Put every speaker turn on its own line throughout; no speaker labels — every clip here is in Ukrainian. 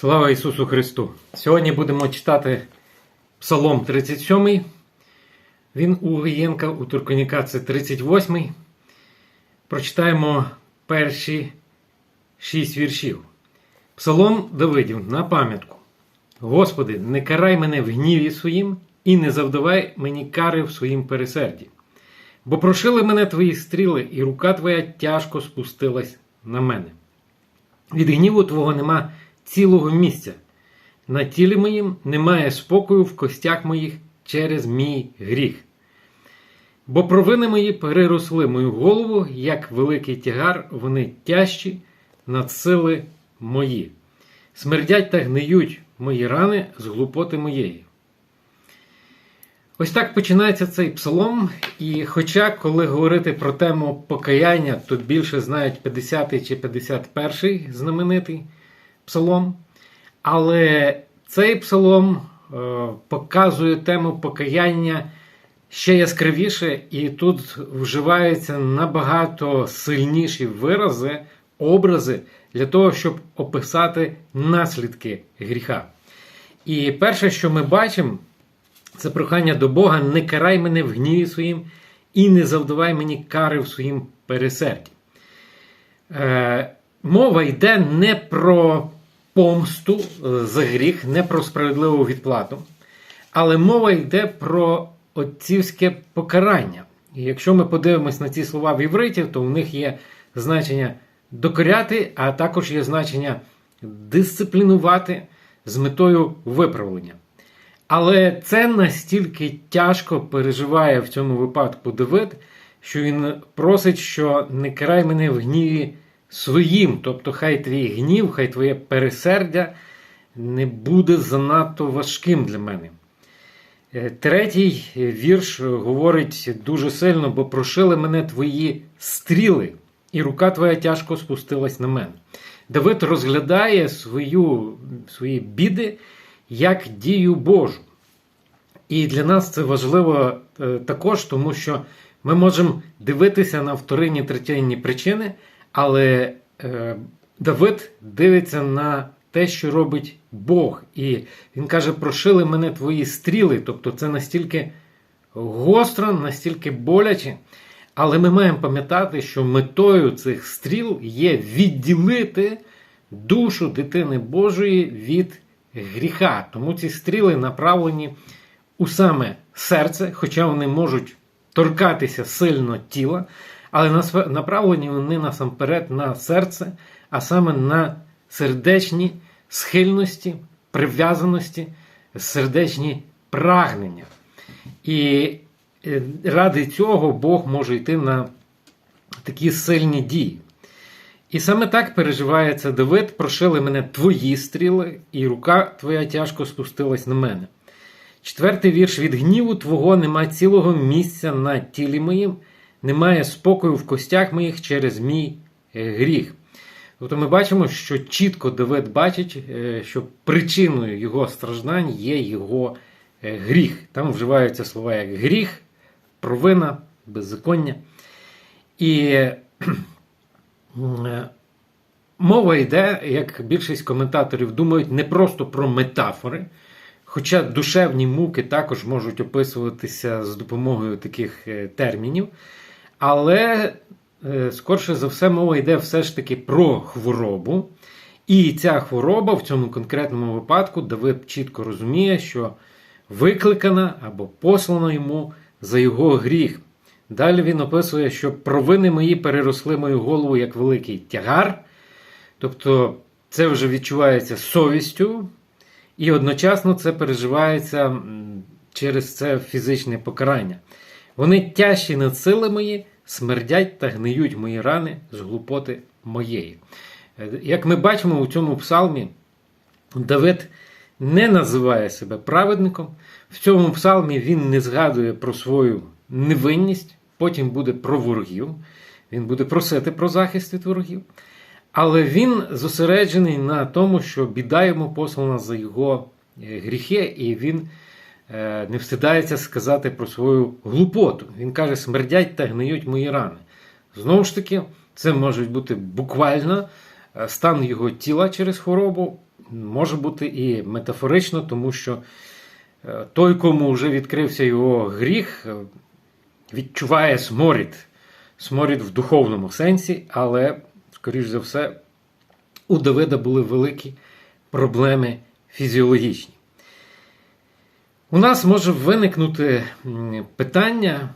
Слава Ісусу Христу! Сьогодні будемо читати Псалом 37. Він у Лиєнка, у Турконіка це 38. Прочитаємо перші шість віршів. Псалом Давидів на пам'ятку. Господи, не карай мене в гніві своїм і не завдавай мені кари в своїм пересерді. Бо прошили мене твої стріли, і рука твоя тяжко спустилась на мене. Від гніву твого нема цілого місця. На тілі моїм немає спокою в костях моїх через мій гріх. Бо провини мої переросли мою голову, як великий тягар, вони тяжчі над сили мої. Смердять та гниють мої рани з глупоти моєї. Ось так починається цей псалом. І хоча, коли говорити про тему покаяння, тут більше знають 50 й чи 51 й знаменитий псалом. Але цей псалом е, показує тему покаяння ще яскравіше, і тут вживаються набагато сильніші вирази, образи для того, щоб описати наслідки гріха. І перше, що ми бачимо, це прохання до Бога: не карай мене в гніві своїм і не завдавай мені кари в своїм пересерді. Е, мова йде не про помсту е, за гріх, не про справедливу відплату, але мова йде про отцівське покарання. І якщо ми подивимось на ці слова в івриті, то в них є значення докоряти, а також є значення дисциплінувати з метою виправлення. Але це настільки тяжко переживає в цьому випадку Давид, що він просить, що не карай мене в гніві своїм. Тобто, хай твій гнів, хай твоє пересердя не буде занадто важким для мене. Е, Третій вірш говорить дуже сильно, бо прошили мене твої стріли, і рука твоя тяжко спустилась на мене. Давид розглядає свою, свої біди як дію Божу. І для нас це важливо е, також, тому що ми можемо дивитися на вторинні третинні причини, але е, Давид дивиться на те, що робить Бог. І він каже: прошили мене твої стріли. Тобто це настільки гостро, настільки боляче. Але ми маємо пам'ятати, що метою цих стріл є відділити душу дитини Божої від гріха. Тому ці стріли направлені у саме серце, хоча вони можуть торкатися сильно тіла, але направлені вони насамперед на серце, а саме на сердечні схильності, прив'язаності, сердечні прагнення. І е, ради цього Бог може йти на такі сильні дії. І саме так переживається Давид, прошили мене твої стріли, і рука твоя тяжко спустилась на мене. Четвертий вірш від гніву Твого нема цілого місця на тілі моїм, немає спокою в костях моїх через мій е, гріх. Тобто ми бачимо, що чітко Давид бачить, е, що причиною його страждань є його е, гріх. Там вживаються слова як гріх, провина, беззаконня. І мова йде, як більшість коментаторів думають, не просто про метафори. Хоча душевні муки також можуть описуватися з допомогою таких термінів. Але, е, скорше за все, мова йде все ж таки про хворобу. І ця хвороба в цьому конкретному випадку Давид чітко розуміє, що викликана або послана йому за його гріх. Далі він описує, що провини мої переросли мою голову як великий тягар. Тобто це вже відчувається совістю. І одночасно це переживається через це фізичне покарання. Вони тяжчі над сили мої, смердять та гниють мої рани з глупоти моєї. Е, як ми бачимо у цьому псалмі, Давид не називає себе праведником. В цьому псалмі він не згадує про свою невинність, потім буде про ворогів, він буде просити про захист від ворогів. Але він зосереджений на тому, що біда йому послана за його е, гріхи, і він не встидається сказати про свою глупоту. Він каже, смердять та гниють мої рани. Знову ж таки, це може бути буквально е, стан його тіла через хворобу, може бути і метафорично, тому що е, той, кому вже відкрився його гріх, е, відчуває сморід. Сморід в духовному сенсі, але, скоріш за все, у Давида були великі проблеми фізіологічні. У нас може виникнути питання,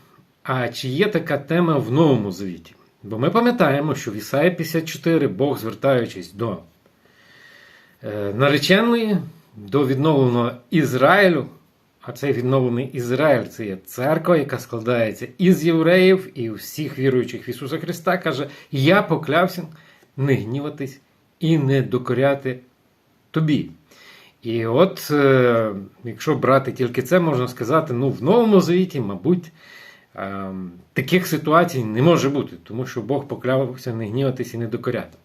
а чи є така тема в Новому Завіті? Бо ми пам'ятаємо, що в Ісаї 54 Бог, звертаючись до е, нареченої, до відновленого Ізраїлю, а цей відновлений Ізраїль це є церква, яка складається із євреїв і всіх віруючих в Ісуса Христа, каже: Я поклявся не гніватись і не докоряти тобі. І от, е, якщо брати тільки це, можна сказати, ну, в Новому Завіті, мабуть, е, таких ситуацій не може бути, тому що Бог поклявся не гніватись і не докоряти.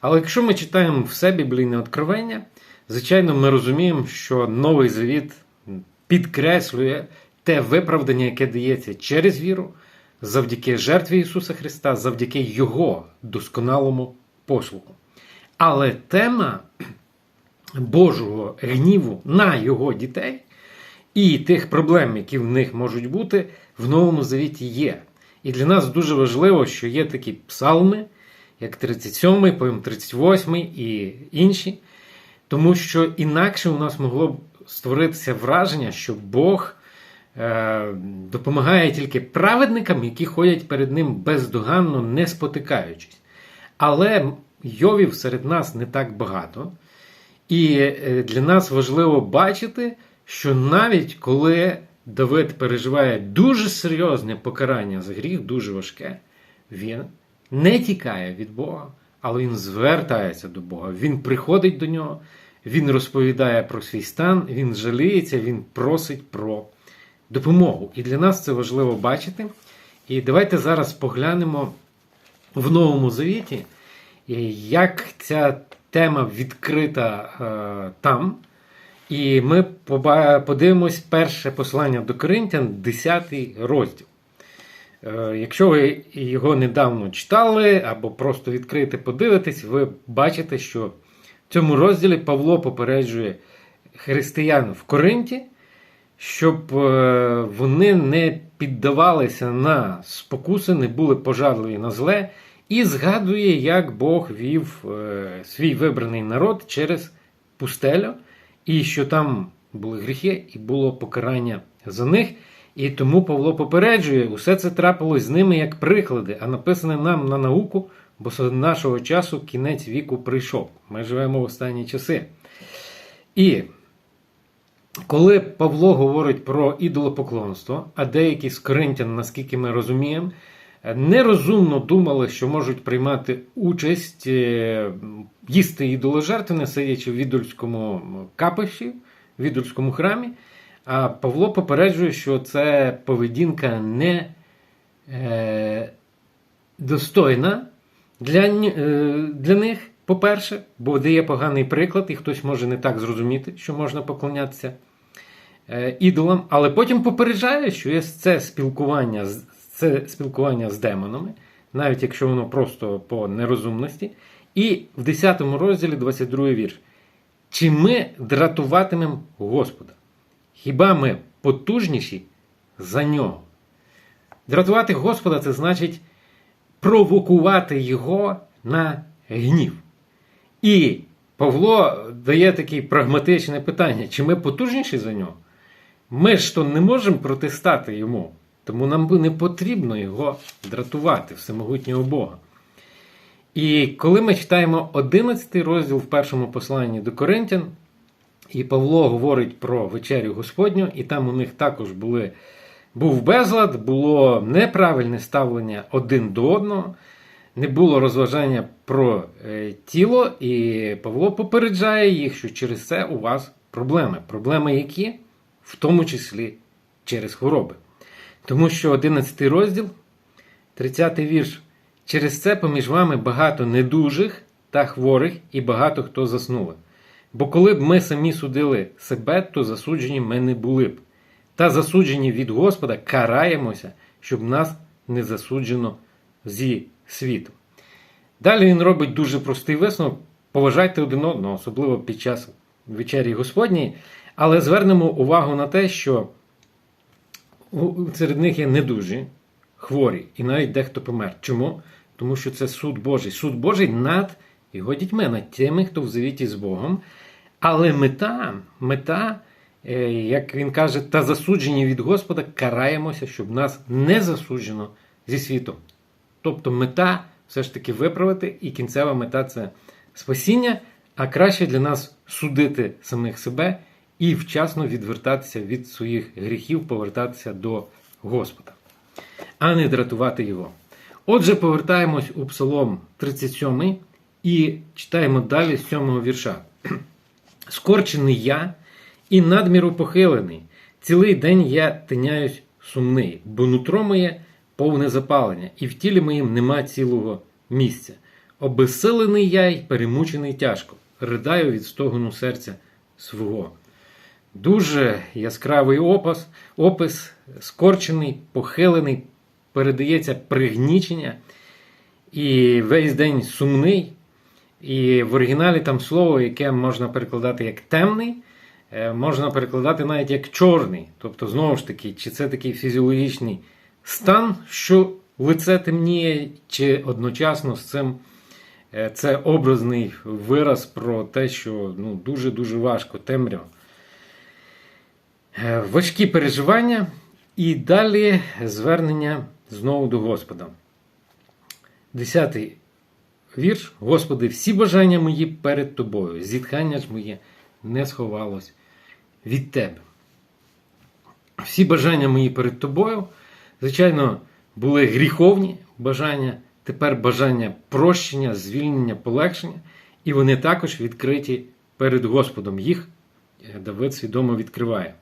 Але якщо ми читаємо все біблійне откровення, звичайно, ми розуміємо, що Новий Завіт підкреслює те виправдання, яке дається через віру, завдяки жертві Ісуса Христа, завдяки Його досконалому послугу. Але тема Божого гніву на його дітей і тих проблем, які в них можуть бути, в Новому Завіті є. І для нас дуже важливо, що є такі псалми, як 37, потім 38 і інші, тому що інакше у нас могло б створитися враження, що Бог е, допомагає тільки праведникам, які ходять перед ним бездоганно, не спотикаючись. Але Йовів серед нас не так багато. І е, для нас важливо бачити, що навіть коли Давид переживає дуже серйозне покарання за гріх, дуже важке, він не тікає від Бога, але він звертається до Бога. Він приходить до нього, він розповідає про свій стан, він жаліється, він просить про допомогу. І для нас це важливо бачити. І давайте зараз поглянемо в Новому Завіті, як ця тема відкрита е, там. І ми подивимось перше послання до Коринтян, 10 розділ. Е, якщо ви його недавно читали або просто відкрите подивитесь, ви бачите, що в цьому розділі Павло попереджує християн в Коринті, щоб е, вони не піддавалися на спокуси, не були пожадливі на зле. І згадує, як Бог вів е, свій вибраний народ через пустелю, і що там були гріхи, і було покарання за них. І тому Павло попереджує, усе це трапилось з ними як приклади, а написане нам на науку, бо з нашого часу кінець віку прийшов. Ми живемо в останні часи. І коли Павло говорить про ідолопоклонство, а деякі з коринтян, наскільки ми розуміємо, нерозумно думали, що можуть приймати участь, е, їсти ідоложертвини, сидячи в відульському капищі, в відульському храмі. А Павло попереджує, що це поведінка не е, достойна для, е, для них, по-перше, бо дає поганий приклад, і хтось може не так зрозуміти, що можна поклонятися ідолам, але потім попереджає, що є це спілкування з це спілкування з демонами, навіть якщо воно просто по нерозумності. І в 10 розділі 22 вірш. Чи ми дратуватимемо Господа? Хіба ми потужніші за нього? Дратувати Господа це значить провокувати Його на гнів. І Павло дає таке прагматичне питання: чи ми потужніші за нього? Ми ж то не можемо протистати йому. Тому нам не потрібно його дратувати, всемогутнього Бога. І коли ми читаємо 11 розділ в першому посланні до Коринтян, і Павло говорить про вечерю Господню, і там у них також були, був безлад, було неправильне ставлення один до одного, не було розважання про е, тіло, і Павло попереджає їх, що через це у вас проблеми. Проблеми які? В тому числі через хвороби. Тому що 11 розділ, 30 вірш. Через це поміж вами багато недужих та хворих, і багато хто заснули. Бо коли б ми самі судили себе, то засуджені ми не були б. Та засуджені від Господа караємося, щоб нас не засуджено зі світу. Далі він робить дуже простий висновок. поважайте один одного, особливо під час вечері Господньої, але звернемо увагу на те, що серед них є недужі, хворі, і навіть дехто помер. Чому? Тому що це суд Божий. Суд Божий над його дітьми, над тими, хто в завіті з Богом. Але мета, мета, е, як він каже, та засуджені від Господа, караємося, щоб нас не засуджено зі світом. Тобто мета все ж таки виправити, і кінцева мета це спасіння, а краще для нас судити самих себе і вчасно відвертатися від своїх гріхів, повертатися до Господа, а не дратувати його. Отже, повертаємось у Псалом 37 і читаємо далі з 7 вірша. Скорчений я і надміру похилений. Цілий день я тиняюсь сумний, бо нутро моє повне запалення, і в тілі моїм нема цілого місця. Обесилений я й перемучений тяжко, ридаю від стогону серця свого. Дуже яскравий опис, опис скорчений, похилений, передається пригнічення, і весь день сумний. І в оригіналі там слово, яке можна перекладати як темний, е, можна перекладати навіть як чорний. Тобто, знову ж таки, чи це такий фізіологічний стан, що лице темніє, чи одночасно з цим е, це образний вираз про те, що ну, дуже-дуже важко, темрява. Е, Важкі переживання і далі звернення знову до Господа. Десятий вірш. Господи, всі бажання мої перед тобою, зітхання ж моє не сховалось від тебе. Всі бажання мої перед тобою, звичайно, були гріховні бажання, тепер бажання прощення, звільнення, полегшення, і вони також відкриті перед Господом. Їх е, Давид свідомо відкриває.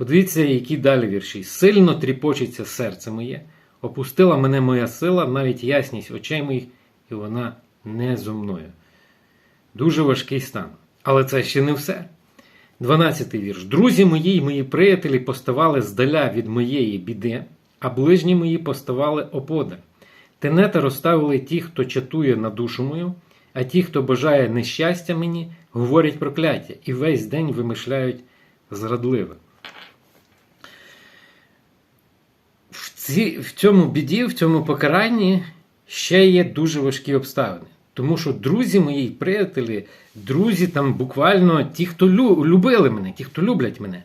Подивіться, які далі вірші. Сильно тріпочеться серце моє, опустила мене моя сила, навіть ясність очей моїх, і вона не зо мною. Дуже важкий стан. Але це ще не все. 12 вірш. Друзі мої й мої приятелі поставали здаля від моєї біди, а ближні мої поставали оподаль. Тенета розставили ті, хто чатує на душу мою, а ті, хто бажає нещастя мені, говорять прокляття і весь день вимишляють зрадливе. В, цьому біді, в цьому покаранні ще є дуже важкі обставини. Тому що друзі мої приятелі, друзі там буквально ті, хто лю- любили мене, ті, хто люблять мене,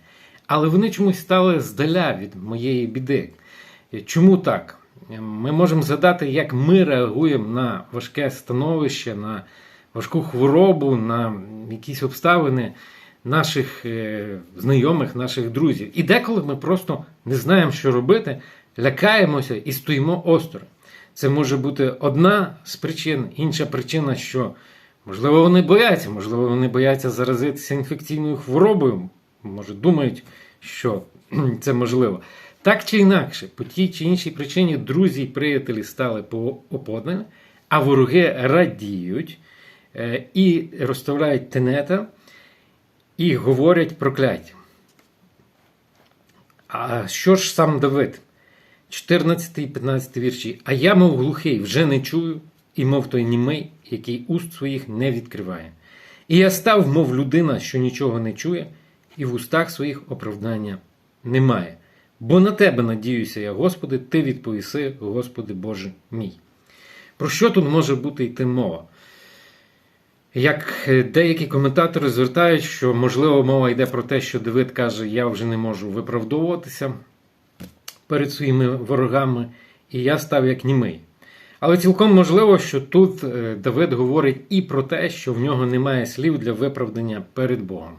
але вони чомусь стали здаля від моєї біди. Чому так? Ми можемо згадати, як ми реагуємо на важке становище, на важку хворобу, на якісь обставини наших е, знайомих, наших друзів. І деколи ми просто не знаємо, що робити, лякаємося і стоїмо осторонь. Це може бути одна з причин, інша причина, що можливо вони бояться, можливо, вони бояться заразитися інфекційною хворобою, може думають, що це можливо. Так чи інакше, по тій чи іншій причині друзі і приятелі стали оподними, а вороги радіють е, і розставляють тенета і говорять прокляття. А що ж сам Давид? 14 і 15 вірші. А я, мов глухий, вже не чую, і мов той німий, який уст своїх не відкриває. І я став, мов людина, що нічого не чує, і в устах своїх оправдання немає. Бо на тебе надіюся я, Господи, Ти відповіси, Господи Боже мій. Про що тут може бути йти мова? Як е, деякі коментатори звертають, що можливо мова йде про те, що Давид каже, я вже не можу виправдовуватися перед своїми ворогами, і я став як німий. Але цілком можливо, що тут е, Давид говорить і про те, що в нього немає слів для виправдання перед Богом.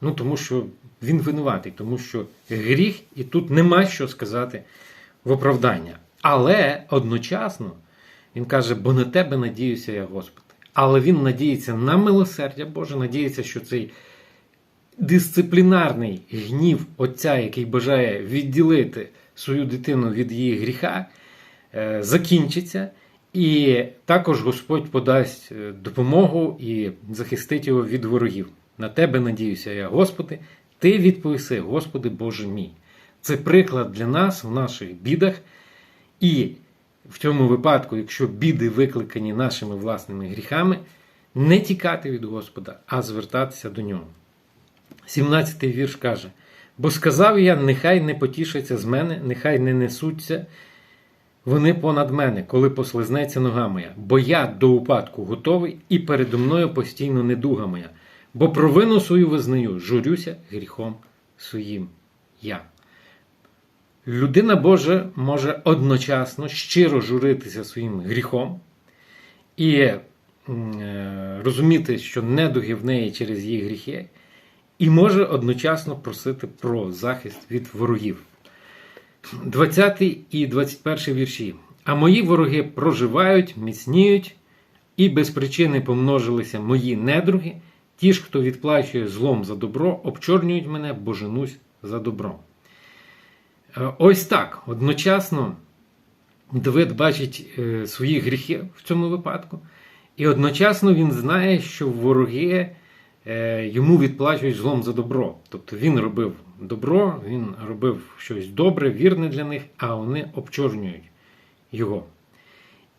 Ну тому що він винуватий, тому що гріх, і тут нема що сказати в оправдання. Але одночасно він каже: бо на тебе надіюся я, Господи. Але він надіється на милосердя Боже, надіється, що цей дисциплінарний гнів Отця, який бажає відділити свою дитину від її гріха, е, закінчиться. І також Господь подасть е, допомогу і захистить його від ворогів. На тебе надіюся я, Господи, Ти відповіси, Господи Боже мій. Це приклад для нас в наших бідах. І в цьому випадку, якщо біди викликані нашими власними гріхами, не тікати від Господа, а звертатися до нього. 17 вірш каже: Бо сказав я, нехай не потішаться з мене, нехай не несуться вони понад мене, коли послизнеться нога моя, бо я до упадку готовий, і передо мною постійно недуга моя, бо провину свою визнаю, журюся гріхом своїм я. Людина Божа може одночасно щиро журитися своїм гріхом і е, розуміти, що недуги в неї через її гріхи, і може одночасно просити про захист від ворогів. 20 і 21 вірші. А мої вороги проживають, міцніють, і без причини помножилися мої недруги. Ті ж, хто відплачує злом за добро, обчорнюють мене, бо женусь за добро. Е, Ось так. Одночасно Давид бачить е, свої гріхи в цьому випадку, і одночасно він знає, що вороги йому відплачують злом за добро. Тобто він робив добро, він робив щось добре, вірне для них, а вони обчорнюють його.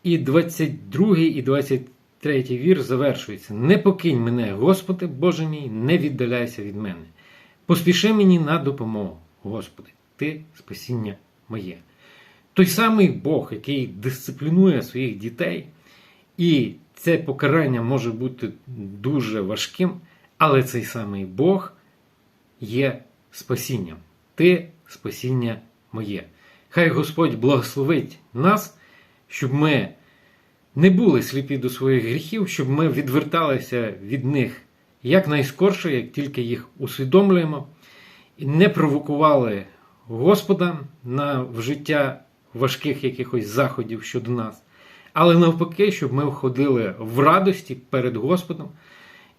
І 22 і 23 вір завершується: Не покинь мене, Господи, Боже мій, не віддаляйся від мене. Поспіши мені на допомогу, Господи, Ти спасіння моє. Той самий Бог, який дисциплінує своїх дітей, і це покарання може бути дуже важким, але цей самий Бог є спасінням. Ти спасіння моє. Хай Господь благословить нас, щоб ми не були сліпі до своїх гріхів, щоб ми відверталися від них якнайскорше, як тільки їх усвідомлюємо, і не провокували Господа на вжиття важких якихось заходів щодо нас, але навпаки, щоб ми входили в радості перед Господом,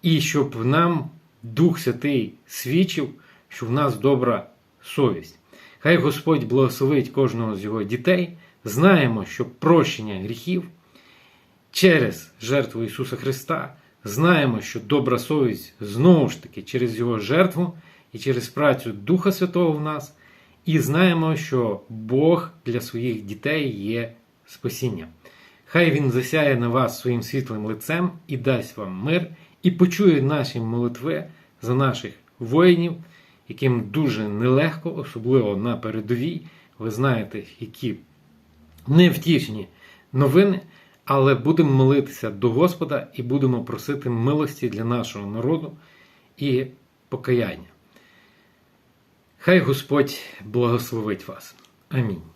і щоб нам Дух Святий свідчив, що в нас добра совість. Хай Господь благословить кожного з його дітей. Знаємо, що прощення гріхів через жертву Ісуса Христа. Знаємо, що добра совість знову ж таки через Його жертву і через працю Духа Святого в нас. І знаємо, що Бог для своїх дітей є спасіння. Хай Він засяє на вас своїм світлим лицем і дасть вам мир, і почує наші молитви за наших воїнів, яким дуже нелегко, особливо на передовій. Ви знаєте, які невтішні новини, але будемо молитися до Господа і будемо просити милості для нашого народу і покаяння. Хай Господь благословить вас. Амінь.